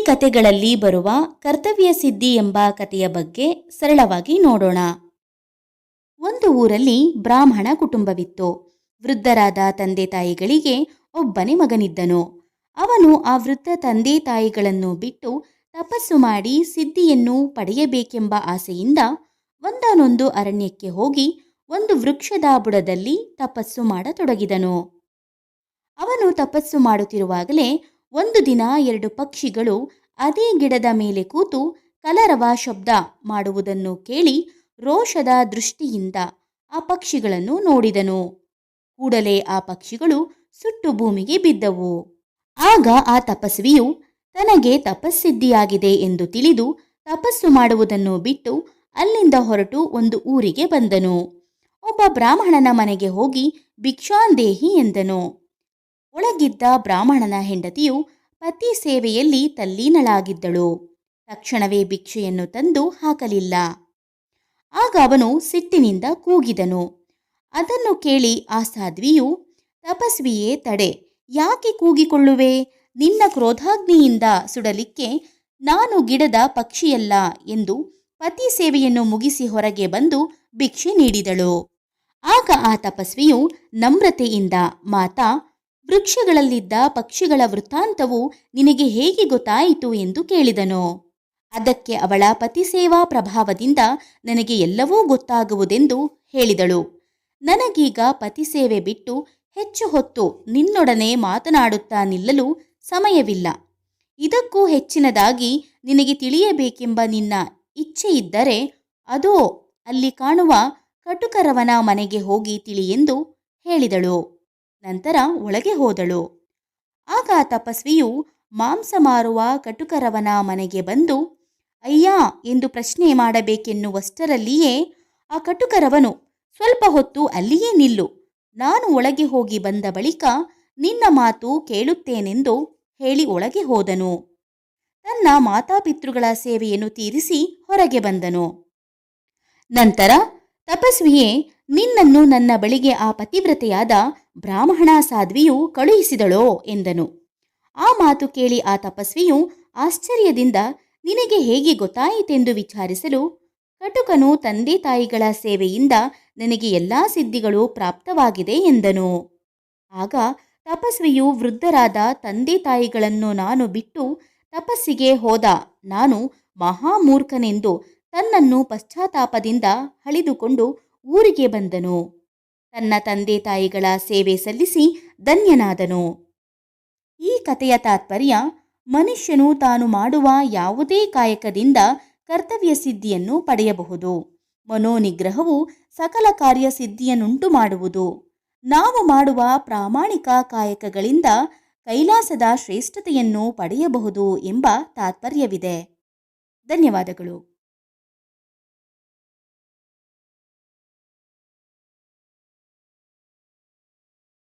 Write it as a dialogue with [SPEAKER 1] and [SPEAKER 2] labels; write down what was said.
[SPEAKER 1] ಕಥೆಗಳಲ್ಲಿ ಬರುವ ಕರ್ತವ್ಯ ಸಿದ್ಧಿ ಎಂಬ ಕಥೆಯ ಬಗ್ಗೆ ಸರಳವಾಗಿ ನೋಡೋಣ. ಒಂದು ಊರಲ್ಲಿ ಬ್ರಾಹ್ಮಣ ಕುಟುಂಬವಿತ್ತು. ವೃದ್ಧರಾದ ತಂದೆ ತಾಯಿಗಳಿಗೆ ಒಬ್ಬನೇ ಮಗನಿದ್ದನು. ಅವನು ಆ ವೃದ್ಧ ತಂದೆ ತಾಯಿಗಳನ್ನು ಬಿಟ್ಟು ತಪಸ್ಸು ಮಾಡಿ ಸಿದ್ಧಿಯನ್ನು ಪಡೆಯಬೇಕೆಂಬ ಆಸೆಯಿಂದ ಒಂದಾನೊಂದು ಅರಣ್ಯಕ್ಕೆ ಹೋಗಿ ಒಂದು ವೃಕ್ಷದ ಬುಡದಲ್ಲಿ ತಪಸ್ಸು ಮಾಡತೊಡಗಿದನು. ಅವನು ತಪಸ್ಸು ಮಾಡುತ್ತಿರುವಾಗಲೇ ಒಂದು ದಿನ ಎರಡು ಪಕ್ಷಿಗಳು ಅದೇ ಗಿಡದ ಮೇಲೆ ಕೂತು ಕಲರವ ಶಬ್ದ ಮಾಡುವುದನ್ನು ಕೇಳಿ ರೋಷದ ದೃಷ್ಟಿಯಿಂದ ಆ ಪಕ್ಷಿಗಳನ್ನು ನೋಡಿದನು. ಕೂಡಲೇ ಆ ಪಕ್ಷಿಗಳು ಸುಟ್ಟು ಭೂಮಿಗೆ ಬಿದ್ದವು. ಆಗ ಆ ತಪಸ್ವಿಯು, ತನಗೆ ತಪಸ್ಸಿದ್ಧಿಯಾಗಿದೆ ಎಂದು ತಿಳಿದು ತಪಸ್ಸು ಮಾಡುವುದನ್ನು ಬಿಟ್ಟು ಅಲ್ಲಿಂದ ಹೊರಟು ಒಂದು ಊರಿಗೆ ಬಂದನು. ಒಬ್ಬ ಬ್ರಾಹ್ಮಣನ ಮನೆಗೆ ಹೋಗಿ ಭಿಕ್ಷಾಂದೇಹಿ ಎಂದನು. ಒಳಗಿದ್ದ ಬ್ರಾಹ್ಮಣನ ಹೆಂಡತಿಯು ಪತಿ ಸೇವೆಯಲ್ಲಿ ತಲ್ಲೀನಳಾಗಿದ್ದಳು. ತಕ್ಷಣವೇ ಭಿಕ್ಷೆಯನ್ನು ತಂದು ಹಾಕಲಿಲ್ಲ. ಆಗ ಅವನು ಸಿಟ್ಟಿನಿಂದ ಕೂಗಿದನು. ಅದನ್ನು ಕೇಳಿ ಆ ಸಾಧ್ವಿಯು, ತಪಸ್ವಿಯೇ ತಡೆ, ಯಾಕೆ ಕೂಗಿಕೊಳ್ಳುವೆ? ನಿನ್ನ ಕ್ರೋಧಾಗ್ನಿಯಿಂದ ಸುಡಲಿಕ್ಕೆ ನಾನು ಗಿಡದ ಪಕ್ಷಿಯಲ್ಲ ಎಂದು ಪತಿ ಸೇವೆಯನ್ನು ಮುಗಿಸಿ ಹೊರಗೆ ಬಂದು ಭಿಕ್ಷೆ ನೀಡಿದಳು. ಆಗ ಆ ತಪಸ್ವಿಯು ನಮ್ರತೆಯಿಂದ, ಮಾತಾ ವೃಕ್ಷಗಳಲ್ಲಿದ್ದ ಪಕ್ಷಿಗಳ ವೃತ್ತಾಂತವು ನಿನಗೆ ಹೇಗೆ ಗೊತ್ತಾಯಿತು ಎಂದು ಕೇಳಿದನು. ಅದಕ್ಕೆ ಅವಳ ಪತಿ ಸೇವಾ ಪ್ರಭಾವದಿಂದ ನನಗೆ ಎಲ್ಲವೂ ಗೊತ್ತಾಗುವುದೆಂದು ಹೇಳಿದಳು. ನನಗೀಗ ಪತಿ ಸೇವೆ ಬಿಟ್ಟು ಹೆಚ್ಚು ಹೊತ್ತು ನಿನ್ನೊಡನೆ ಮಾತನಾಡುತ್ತಾ ನಿಲ್ಲಲು ಸಮಯವಿಲ್ಲ. ಇದಕ್ಕೂ ಹೆಚ್ಚಿನದಾಗಿ ನಿನಗೆ ತಿಳಿಯಬೇಕೆಂಬ ನಿನ್ನ ಇಚ್ಛೆಯಿದ್ದರೆ ಅದೋ ಅಲ್ಲಿ ಕಾಣುವ ಕಟುಕರವನ ಮನೆಗೆ ಹೋಗಿ ತಿಳಿಯೆಂದು ಹೇಳಿದಳು. ನಂತರ ಒಳಗೆ ಹೋದಳು. ಆಗ ತಪಸ್ವಿಯು ಮಾಂಸ ಮಾರುವ ಕಟುಕರವನ ಮನೆಗೆ ಬಂದು, ಅಯ್ಯ ಎಂದು ಪ್ರಶ್ನೆ ಮಾಡಬೇಕೆನ್ನುವಷ್ಟರಲ್ಲಿಯೇ ಆ ಕಟುಕರವನು ಸ್ವಲ್ಪ ಹೊತ್ತು ಅಲ್ಲಿಯೇ ನಿಲ್ಲು. ನಾನು ಒಳಗೆ ಹೋಗಿ ಬಂದ ಬಳಿಕ ನಿನ್ನ ಮಾತು ಕೇಳುತ್ತೇನೆಂದು ಹೇಳಿ ಒಳಗೆ ಹೋದನು. ತನ್ನ ಮಾತಾಪಿತೃಗಳ ಸೇವೆಯನ್ನು ತೀರಿಸಿ ಹೊರಗೆ ಬಂದನು. ನಂತರ ತಪಸ್ವಿಯೇ ನಿನ್ನನ್ನು ನನ್ನ ಬಳಿಗೆ ಆ ಪತಿವ್ರತೆಯಾದ ಬ್ರಾಹ್ಮಣ ಸಾಧ್ವಿಯು ಕಳುಹಿಸಿದಳೋ ಎಂದನು. ಆ ಮಾತು ಕೇಳಿ ಆ ತಪಸ್ವಿಯು ಆಶ್ಚರ್ಯದಿಂದ, ನಿನಗೆ ಹೇಗೆ ಗೊತ್ತಾಯಿತೆಂದು ವಿಚಾರಿಸಲು, ಕಟುಕನು ತಂದೆ ತಾಯಿಗಳ ಸೇವೆಯಿಂದ ನನಗೆ ಎಲ್ಲಾ ಸಿದ್ಧಿಗಳು ಪ್ರಾಪ್ತವಾಗಿದೆ ಎಂದನು. ಆಗ ತಪಸ್ವಿಯು ವೃದ್ಧರಾದ ತಂದೆ ತಾಯಿಗಳನ್ನು ನಾನು ಬಿಟ್ಟು ತಪಸ್ಸಿಗೆ ಹೋದ ನಾನು ಮಹಾಮೂರ್ಖನೆಂದು ತನ್ನನ್ನು ಪಶ್ಚಾತ್ತಾಪದಿಂದ ಹಳಿದುಕೊಂಡು ಊರಿಗೆ ಬಂದನು. ತನ್ನ ತಂದೆ ತಾಯಿಗಳ ಸೇವೆ ಸಲ್ಲಿಸಿ ಧನ್ಯನಾದನು. ಈ ಕಥೆಯ ತಾತ್ಪರ್ಯ ಮನುಷ್ಯನು ತಾನು ಮಾಡುವ ಯಾವುದೇ ಕಾಯಕದಿಂದ ಕರ್ತವ್ಯ ಸಿದ್ಧಿಯನ್ನು ಪಡೆಯಬಹುದು. ಮನೋನಿಗ್ರಹವು ಸಕಲ ಕಾರ್ಯ ಸಿದ್ಧಿಯನ್ನುಂಟು ಮಾಡುವುದು. ನಾವು ಮಾಡುವ ಪ್ರಾಮಾಣಿಕ ಕಾಯಕಗಳಿಂದ ಕೈಲಾಸದ ಶ್ರೇಷ್ಠತೆಯನ್ನು ಪಡೆಯಬಹುದು ಎಂಬ ತಾತ್ಪರ್ಯವಿದೆ. ಧನ್ಯವಾದಗಳು.